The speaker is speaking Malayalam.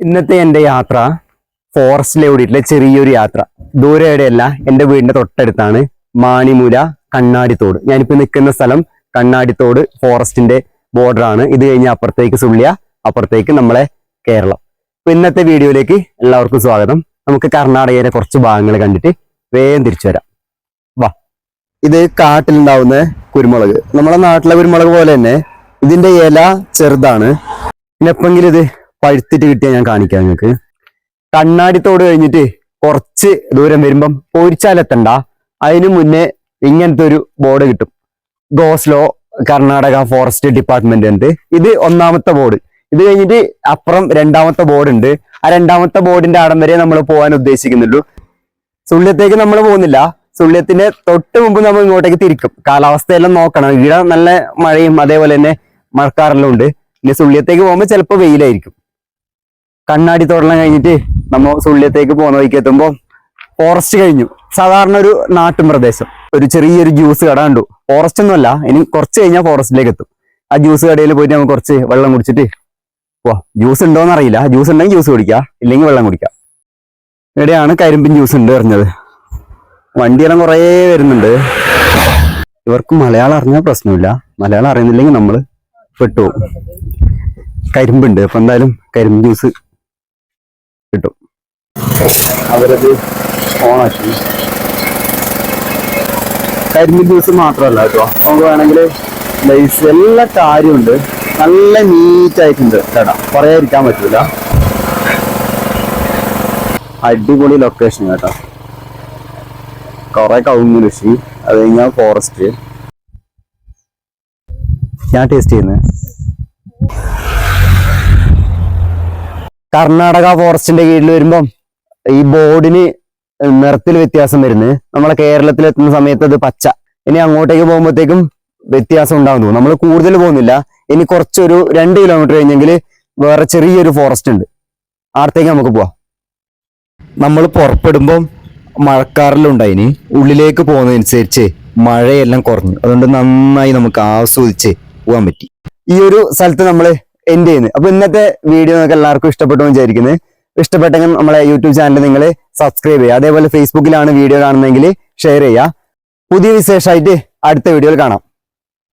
ഇന്നത്തെ എന്റെ യാത്ര ഫോറസ്റ്റിലെ ഓടിയിട്ടുള്ള ചെറിയൊരു യാത്ര. ദൂരെ എവിടെയല്ല എന്റെ വീടിന്റെ തൊട്ടടുത്താണ് മാണിമൂല കണ്ണാടിത്തോട്. ഞാനിപ്പോ നിൽക്കുന്ന സ്ഥലം കണ്ണാടിത്തോട് ഫോറസ്റ്റിന്റെ ബോർഡറാണ്. ഇത് കഴിഞ്ഞ് അപ്പുറത്തേക്ക് സുള്ളിയ അപ്പുറത്തേക്ക് നമ്മളെ കേരളം. അപ്പൊ ഇന്നത്തെ വീഡിയോയിലേക്ക് എല്ലാവർക്കും സ്വാഗതം. നമുക്ക് കർണാടകയിലെ കുറച്ച് ഭാഗങ്ങൾ കണ്ടിട്ട് വേഗം തിരിച്ചു വരാം. വാ. ഇത് കാട്ടിലുണ്ടാവുന്ന കുരുമുളക്. നമ്മളെ നാട്ടിലെ കുരുമുളക് പോലെ തന്നെ ഇതിന്റെ ഇല ചെറുതാണ്. പിന്നെ എപ്പെങ്കിലും ഇത് പഴുത്തിട്ട് കിട്ടിയാൽ ഞാൻ കാണിക്കാം നിങ്ങൾക്ക്. കണ്ണാടിത്തോട് കഴിഞ്ഞിട്ട് കുറച്ച് ദൂരം വരുമ്പം പൊരിച്ചാലെത്തണ്ട അതിനു മുന്നേ ഇങ്ങനത്തെ ഒരു ബോർഡ് കിട്ടും. ഗോസ്ലോ കർണാടക ഫോറസ്റ്റ് ഡിപ്പാർട്ട്മെന്റ് ഉണ്ട് ഇത് ഒന്നാമത്തെ ബോർഡ്. ഇത് കഴിഞ്ഞിട്ട് അപ്പുറം രണ്ടാമത്തെ ബോർഡ് ഉണ്ട് ആ രണ്ടാമത്തെ ബോർഡിന്റെ ആടം വരെ നമ്മൾ പോകാൻ ഉദ്ദേശിക്കുന്നുള്ളൂ. സുള്യത്തേക്ക് നമ്മൾ പോകുന്നില്ല. സുള്യത്തിന്റെ തൊട്ട് മുമ്പ് നമ്മൾ ഇങ്ങോട്ടേക്ക് തിരിക്കും. കാലാവസ്ഥയെല്ലാം നോക്കണം. ഇവിടെ നല്ല മഴയും അതേപോലെ തന്നെ മഴക്കാറെല്ലാം ഉണ്ട്. പിന്നെ സുള്യത്തേക്ക് പോകുമ്പോൾ ചിലപ്പോൾ വെയിലായിരിക്കും. കണ്ണാടി തൊടലം കഴിഞ്ഞിട്ട് നമ്മൾ സുള്ളിയത്തേക്ക് പോകുന്ന വഴിക്ക് എത്തുമ്പോൾ ഫോറസ്റ്റ് കഴിഞ്ഞു. സാധാരണ ഒരു നാട്ടും പ്രദേശം. ഒരു ചെറിയൊരു ജ്യൂസ് കട കണ്ടു. ഫോറസ്റ്റ് ഒന്നുമല്ല ഇനി കുറച്ച് കഴിഞ്ഞാൽ ഫോറസ്റ്റിലേക്ക് എത്തും. ആ ജ്യൂസ് കടയിൽ പോയിട്ട് നമുക്ക് കുറച്ച് വെള്ളം കുടിച്ചിട്ട് വാ ജ്യൂസ് ഉണ്ടോന്ന് അറിയില്ല. ജ്യൂസ് ഉണ്ടെങ്കിൽ ജ്യൂസ് കുടിക്കാം. ഇല്ലെങ്കിൽ വെള്ളം കുടിക്കാം. ഇവിടെയാണ് കരിമ്പിൻ ജ്യൂസ് ഉണ്ട് പറഞ്ഞത്. വണ്ടിയെല്ലാം കുറേ വരുന്നുണ്ട്. ഇവർക്ക് മലയാളം അറിഞ്ഞാൽ പ്രശ്നമില്ല. മലയാളം അറിയുന്നില്ലെങ്കിൽ നമ്മൾ പെട്ടുപോകും. കരിമ്പുണ്ട് അപ്പൊ എന്തായാലും കരിമ്പ് ജ്യൂസ് കിട്ടും. അവരത് ഓണാക്കി. കരിമീൻ ജ്യൂസ് മാത്രമല്ല കേട്ടോ. നമുക്ക് വേണമെങ്കിൽ ലൈസ് എല്ലാ കാര്യമുണ്ട് നല്ല നീറ്റായിട്ടുണ്ട് കട പറയാതിരിക്കാൻ പറ്റൂല. അടിപൊളി ലൊക്കേഷൻ കേട്ടോ. കുറെ കവുങ്ങ് കൃഷി. അത് കഴിഞ്ഞാൽ ഫോറസ്റ്റ് ഞാൻ ടേസ്റ്റ് ചെയ്യുന്നത്. കർണാടക ഫോറസ്റ്റിന്റെ കീഴിൽ വരുമ്പം ഈ ബോർഡിന് നിറത്തിൽ വ്യത്യാസം വരുന്നത് നമ്മളെ കേരളത്തിൽ എത്തുന്ന സമയത്ത് അത് പച്ച. ഇനി അങ്ങോട്ടേക്ക് പോകുമ്പോഴത്തേക്കും വ്യത്യാസം ഉണ്ടാകുന്നു. നമ്മൾ കൂടുതൽ പോകുന്നില്ല. ഇനി കുറച്ചൊരു രണ്ട് കിലോമീറ്റർ കഴിഞ്ഞെങ്കിൽ വേറെ ചെറിയൊരു ഫോറസ്റ്റ് ഉണ്ട്. ആടത്തേക്ക് നമുക്ക് പോവാം. നമ്മൾ പുറപ്പെടുമ്പം മഴക്കാറിലുണ്ടായിന് ഉള്ളിലേക്ക് പോകുന്നതനുസരിച്ച് മഴയെല്ലാം കുറഞ്ഞു. അതുകൊണ്ട് നന്നായി നമുക്ക് ആസ്വദിച്ച് പോകാൻ പറ്റി. ഈ ഒരു സ്ഥലത്ത് നമ്മൾ എൻഡ് ചെയ്യുന്നത് അപ്പൊ ഇന്നത്തെ വീഡിയോ നിങ്ങൾക്ക് എല്ലാവർക്കും ഇഷ്ടപ്പെട്ടു വിചാരിക്കുന്നത് ഇഷ്ടപ്പെട്ടെങ്കിൽ നമ്മളെ യൂട്യൂബ് ചാനൽ നിങ്ങൾ സബ്സ്ക്രൈബ് ചെയ്യുക. അതേപോലെ ഫേസ്ബുക്കിലാണ് വീഡിയോ കാണുന്നതെങ്കിൽ ഷെയർ ചെയ്യുക. പുതിയ വിശേഷമായിട്ട് അടുത്ത വീഡിയോയിൽ കാണാം.